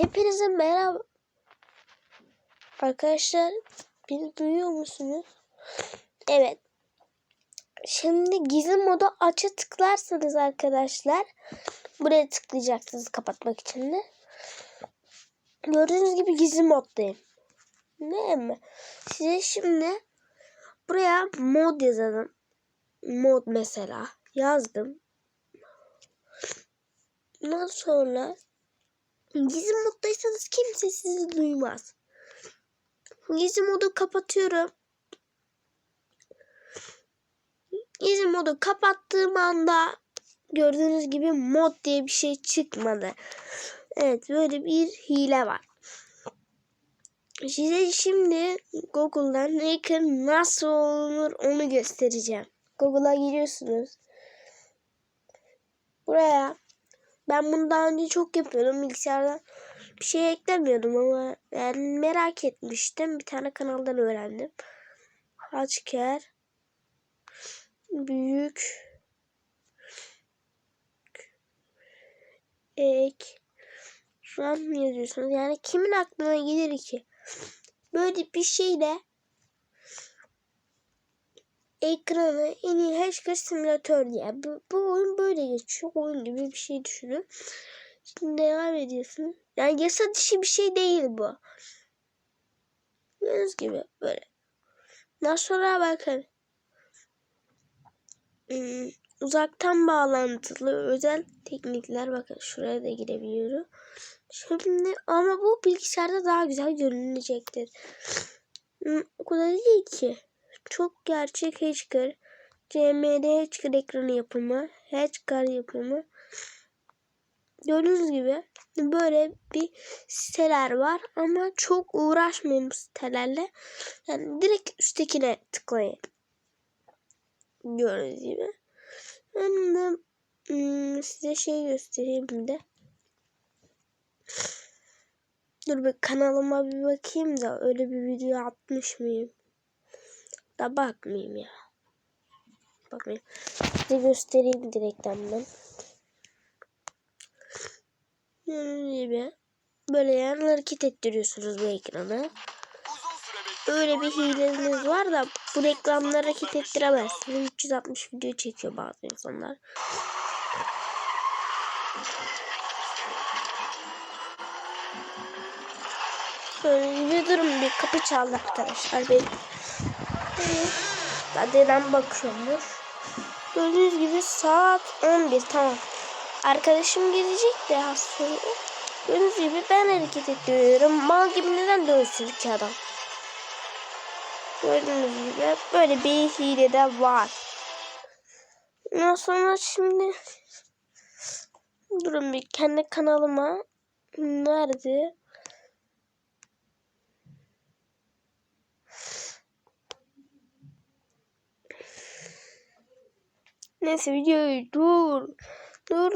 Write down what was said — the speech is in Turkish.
Hepinize merhaba. Arkadaşlar beni duyuyor musunuz? Evet. Şimdi gizli modu aça tıklarsanız arkadaşlar buraya tıklayacaksınız kapatmak için de. Gördüğünüz gibi gizli moddayım. Ne mi? Size şimdi buraya mod yazalım. Mod mesela yazdım. Ondan sonra gizli moddaysanız kimse sizi duymaz. Gizli modu kapatıyorum. Gizli modu kapattığım anda gördüğünüz gibi mod diye bir şey çıkmadı. Evet böyle bir hile var. Size şimdi Google'dan Hacker nasıl olunur onu göstereceğim. Google'a giriyorsunuz. Buraya ben bunu daha önce çok yapıyordum bilgisayardan. Bir şey eklemiyordum ama yani merak etmiştim. Bir tane kanaldan öğrendim. Hacker büyük ek şu an yazıyorsunuz? Yani kimin aklına gelir ki? Böyle bir şeyle ekranı en iyi hacker simülatör diye. Bu, bu oyun böyle geçiyor. Oyun gibi bir şey düşünün. Şimdi devam ediyorsun. Yani yasa dışı bir şey değil bu. Gördüğünüz gibi böyle. Daha sonra bakın. Hmm, uzaktan bağlantılı özel teknikler bakın şuraya da girebiliyorum. Şimdi ama bu bilgisayarda daha güzel görünecektir. Hmm, o kadar değil ki. Çok gerçek hacker. CMD hacker ekranı yapımı. Hacker yapımı. Gördüğünüz gibi böyle bir siteler var ama çok uğraşmayın bu sitelerle. Yani direkt üsttekine tıklayın. Gördüğünüz gibi. Ben de hmm, size şey göstereyim bir de. Dur bir kanalıma bir bakayım da öyle bir video atmış mıyım? Da bakmayayım ya. Bakmayayım. Size göstereyim direkten ben. Gördüğünüz gibi böyle yani hareket ettiriyorsunuz bu ekranı. Öyle bir hileniz var da bu reklamları hareket ettiremezsiniz. 360 video çekiyor bazı insanlar. Böyle bir durum bir kapı çaldı arkadaşlar benim. Dedem bakıyormuş. Gördüğünüz gibi saat 11 tamam. Arkadaşım gelecek de hastaneye. Gördüğünüz gibi ben hareket ediyorum. Mal gibi neden dönsün ki adam? Gördüğünüz gibi böyle bir hile de var. Ondan sonra şimdi durun bir kendi kanalıma nerede? Neyse videoyu dur. Dur